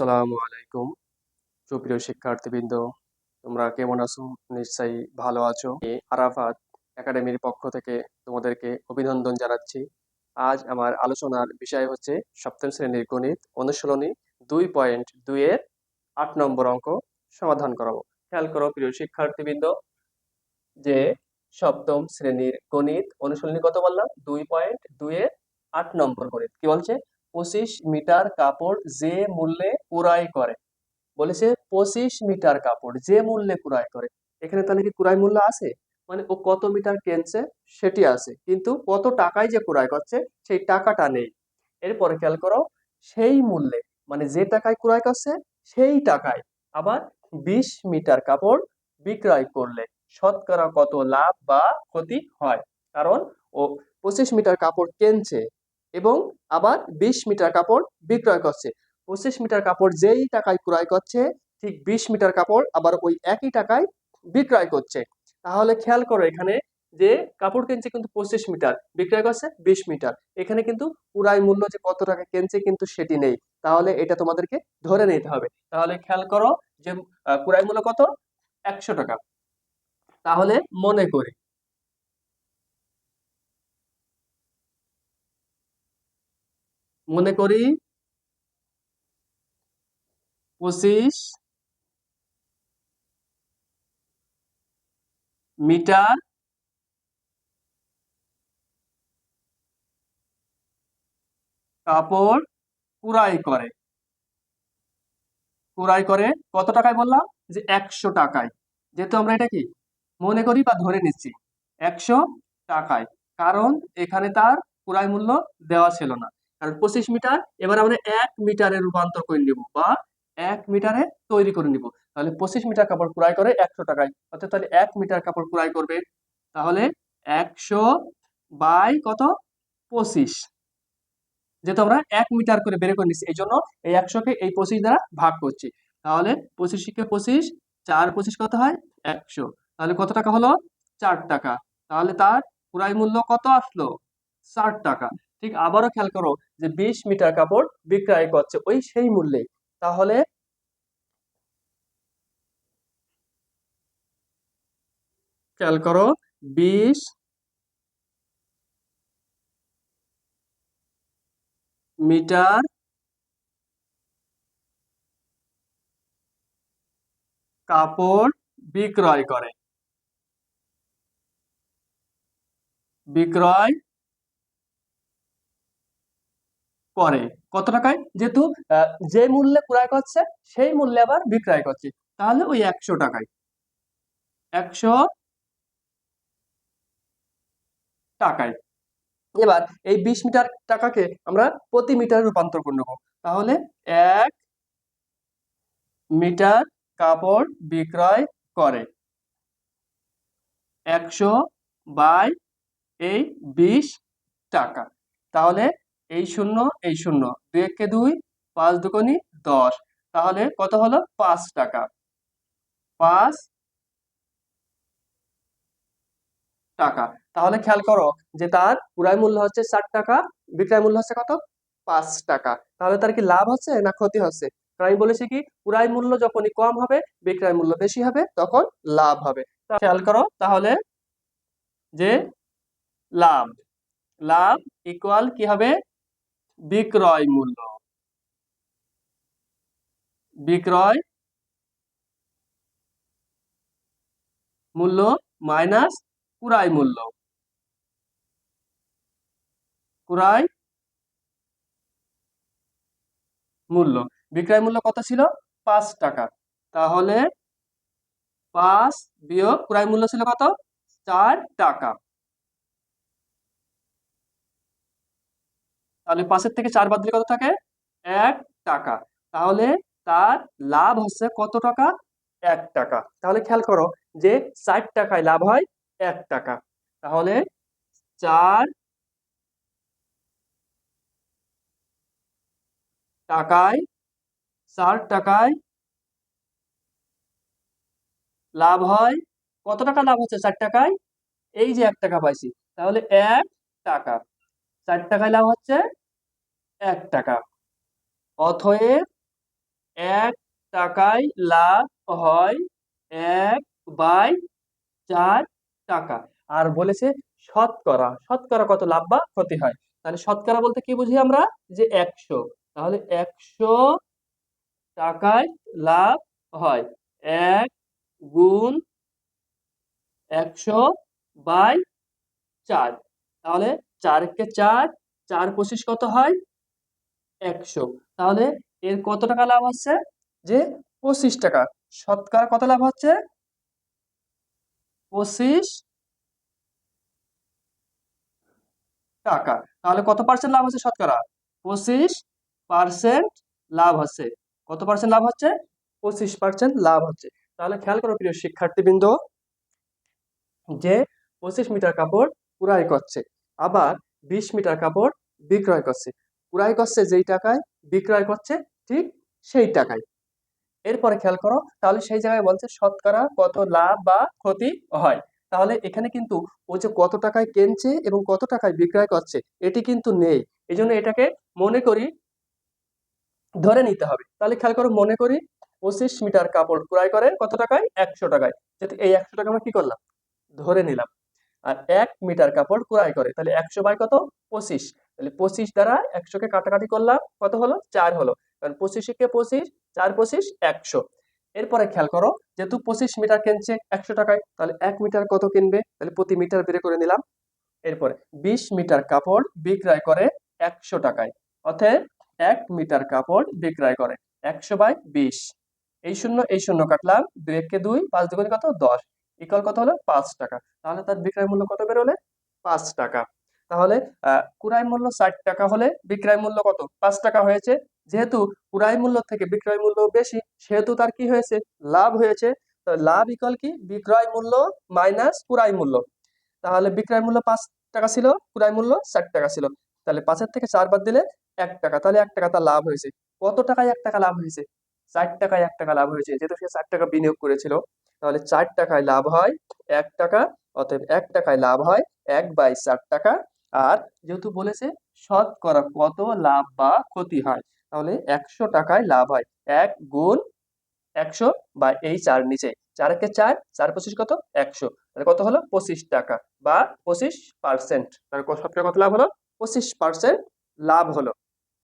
আসসালামু আলাইকুম। সুপ্রিয় শিক্ষার্থীবৃন্দ, তোমরা কেমন আছো? নিশ্চয়ই ভালো আছো। আরাফাত একাডেমির পক্ষ থেকে তোমাদেরকে অভিনন্দন জানাচ্ছি। আজ আমার আলোচনার বিষয় হচ্ছে সপ্তম শ্রেণির গণিত অনুশীলনী দুই পয়েন্ট দুইয়ের আট নম্বর অঙ্ক সমাধান করাবো খেয়াল করো, প্রিয় শিক্ষার্থীবৃন্দ, যে সপ্তম শ্রেণির গণিত অনুশীলনী কত বললাম? দুই পয়েন্ট দুইয়ের আট নম্বর গণিত। কি বলছে? পঁচিশ মিটার কাপড় যে মূল্যে কুড়াই করে। বলেছে পঁচিশ মিটার কাপড় যে মূল্যে কুড়াই করে। এখানে তাহলে কি কুড়াই মূল্য আছে? মানে ও কত মিটার কেনছে সেটি আছে। কিন্তু কত টাকায় যে কুড়াই করছে সেই টাকাটা নেই। এরপরে খেয়াল করো, সেই মূল্যে মানে যে টাকায় কুড়াই করছে সেই টাকায় আবার বিশ মিটার কাপড় বিক্রয় করলে শতকরা কত লাভ বা ক্ষতি হয়। কারণ ও পঁচিশ মিটার কাপড় কেনছে এবং আবার বিশ মিটার কাপড় বিক্রয় করছে। পঁচিশ মিটার কাপড় যেই টাকায় ক্রয় করছে, ঠিক বিশ মিটার কাপড় আবার ওই একই টাকায় বিক্রয় করছে। তাহলে খেয়াল করো এখানে যে কাপড় কিনছে কিন্তু পঁচিশ মিটার, বিক্রয় করছে বিশ মিটার। এখানে কিন্তু পুরাই মূল্য যে কত টাকা কিনছে কিন্তু সেটি নেই। তাহলে এটা তোমাদেরকে ধরে নিতে হবে। তাহলে খেয়াল করো যে পুরাই মূল্য কত? একশো টাকা। তাহলে মনে করি। মনে করি পঁচিশ মিটার কাপড় কুড়াই করে। কুড়াই করে কত টাকায় বললাম? যে একশো টাকায়। যেহেতু আমরা এটা কি? মনে করি বা ধরে নিচ্ছি, একশো টাকায়। কারণ এখানে তার কুড়াই মূল্য দেওয়া ছিল না। কারণ পঁচিশ মিটার, এবার আমরা এক মিটারে রূপান্তর করে নিব বা এক মিটারে তৈরি করে নিব। তাহলে পঁচিশ মিটার কাপড় ক্রয় করে একশো টাকায়। অর্থাৎ তাহলে এক মিটার কাপড় ক্রয় করবে। তাহলে একশো বাই কত? পঁচিশ। যেহেতু আমরা এক মিটার করে বের করে নিচ্ছি এই জন্য এই একশোকে এই পঁচিশ দ্বারা ভাগ করছি। তাহলে পঁচিশকে পঁচিশ, চার পঁচিশ কত হয়? একশো। তাহলে কত টাকা হলো? চার টাকা। তাহলে তার ক্রয় মূল্য কত আসলো? ষাট টাকা। ঠিক আবারও খেয়াল করো যে বিশ মিটার কাপড় বিক্রয় করছে, ওই সেই মূল্যে তাহলে খেয়াল করো, বিশ মিটার কাপড় বিক্রয় করে। বিক্রয় করে। কত টাকায়? যেহেতু যে মূল্যে ক্রয় করছে, সেই মূল্যে আবার বিক্রয় করছে। তাহলে ওই একশো টাকায়। একশো টাকায়। এবার এই বিশ মিটার টাকাকে আমরা প্রতি মিটার রূপান্তর করে নেব। তাহলে এক মিটার কাপড় বিক্রয় করে। একশো বাই এই বিশ টাকা। তাহলে এই শূন্য এই শূন্য। দুই একে দুই, পাঁচ দুকনি দশ। তাহলে কত হলো? পাঁচ টাকা। পাঁচ টাকা। তাহলে খেয়াল করো যে তার ক্রয় মূল্য হচ্ছে ষাট টাকা, বিক্রয় মূল্য হচ্ছে কত? পাঁচ টাকা। তাহলে তার কি লাভ হচ্ছে না ক্ষতি হচ্ছে? আমি বলেছি কি, ক্রয় মূল্য যখনই কম হবে, বিক্রয় মূল্য বেশি হবে, তখন লাভ হবে। খেয়াল করো তাহলে যে লাভ। লাভ ইকুয়াল কি হবে? বিক্রয় মূল্য। বিক্রয় মূল্য মাইনাস কুড়াই মূল্য। কুড়াই মূল্য। বিক্রয় মূল্য কত ছিল? পাঁচ টাকা। তাহলে পাঁচ বিয়োগ ক্রয় মূল্য ছিল কত? চার টাকা। তাহলে পাঁচের থেকে চার বাদ দিলে কত থাকে? এক টাকা। তাহলে তার লাভ হচ্ছে কত টাকা? এক টাকা। তাহলে খেয়াল করো যে ষাট টাকায় লাভ হয় এক টাকা। তাহলে চার টাকায় চার টাকায় লাভ হয়, কত টাকা লাভ হচ্ছে চার টাকায়? এই যে এক টাকা পাইছি। তাহলে এক টাকা। চার টাকায় লাভ হচ্ছে এক টাকা। অথয়ে এক টাকায় লাভ হয় এক বাই চার টাকা। আর বলেছে শতকরা। শতকরা কত লাভ বা ক্ষতি হয়? তাহলে শতকরা বলতে কি বুঝি আমরা? যে একশো। তাহলে একশো টাকায় লাভ হয়। এক গুণ একশো বাই চার। তাহলে চারকে চার চার পঁচিশ কত হয়? একশো। তাহলে এর কত টাকা লাভ হচ্ছে? যে পঁচিশ টাকা। শতকরা কত লাভ হচ্ছে? পঁচিশ টাকা। তাহলে কত পার্সেন্ট লাভ হচ্ছে শতকরা? পঁচিশ পার্সেন্ট লাভ হচ্ছে। কত পার্সেন্ট লাভ হচ্ছে? পঁচিশ পার্সেন্ট লাভ হচ্ছে। তাহলে খেয়াল করো প্রিয় শিক্ষার্থীবৃন্দ, যে পঁচিশ মিটার কাপড় কুড়াই করছে, আবার বিশ মিটার কাপড় বিক্রয় করছে। কুড়াই করছে যেই টাকায়, বিক্রয় করছে ঠিক সেই টাকায়। এরপরে খেয়াল করো, তাহলে সেই জায়গায় বলছে শতকরা কত লাভ বা ক্ষতি হয়। তাহলে এখানে কিন্তু ও যে কত টাকায় কিনছে এবং কত টাকায় বিক্রয় করছে, এটি কিন্তু নেই। এই এটাকে মনে করি ধরে নিতে হবে। তাহলে খেয়াল করো, মনে করি পঁচিশ মিটার কাপড় ক্রয় করে কত টাকায়? একশো টাকায়। যেহেতু এই একশো টাকা আমরা কি করলাম? ধরে নিলাম। আর এক মিটার কাপড় ক্রয় করে, তাহলে একশো বাই কত? পঁচিশ। তাহলে পঁচিশ দ্বারা একশোকে কাটাকাটি করলাম, কত হলো? চার হলো। কারণ পঁচিশকে পঁচিশ, চার পঁচিশ, একশো। এরপরে খেয়াল করো, যেহেতু পঁচিশ মিটার কিনছে একশো টাকায়, তাহলে এক মিটার কত কিনবে? তাহলে প্রতি মিটার বের করে নিলাম। এরপরে বিশ মিটার কাপড় বিক্রয় করে একশো টাকায়। অতএব এক মিটার কাপড় বিক্রয় করে একশো বাই বিশ। এই শূন্য এই শূন্য কাটলাম। দুই একে দুই, পাঁচ দুগুণে কত? দশ। ইকুয়াল কত হলো? পাঁচ টাকা। তাহলে তার বিক্রয় মূল্য কত বেরোলে? পাঁচ টাকা। তাহলে কুড়াই মূল্য ষাট টাকা হলে বিক্রয় মূল্য কত? পাঁচ টাকা হয়েছে। যেহেতু কুড়াই মূল্য থেকে বিক্রয় মূল্য বেশি, সেহেতু তার কি হয়েছে? লাভ হয়েছে। লাভ ইকুয়াল কি? বিক্রয় মূল্য মাইনাস কুড়াই মূল্য। তাহলে বিক্রয় মূল্য পাঁচ টাকা ছিল ক্রয় মূল্য ষাট টাকা ছিল। তাহলে পাঁচের থেকে চার বাদ দিলে এক টাকা। তাহলে এক টাকা তার লাভ হয়েছে। কত টাকায় এক টাকা লাভ হয়েছে? চার টাকায় এক টাকা লাভ হয়েছে। যেহেতু সে চার টাকা বিনিয়োগ করেছিল, তাহলে চার টাকায় লাভ হয় এক টাকা, অতএব এক টাকায় লাভ হয় এক বাই চার টাকা। আর যেহেতু বলেছে শতকরা কত লাভ বা ক্ষতি হয়, তাহলে একশো টাকায় লাভ হয়। এক গুণ একশো বা এই চার নিচে। চারকে চার চার পঁচিশ কত? একশো। তাহলে কত হলো? পঁচিশ টাকা বা পঁচিশ পার্সেন্ট তাহলে শতকরা কত লাভ হলো? পঁচিশ পার্সেন্ট লাভ হলো।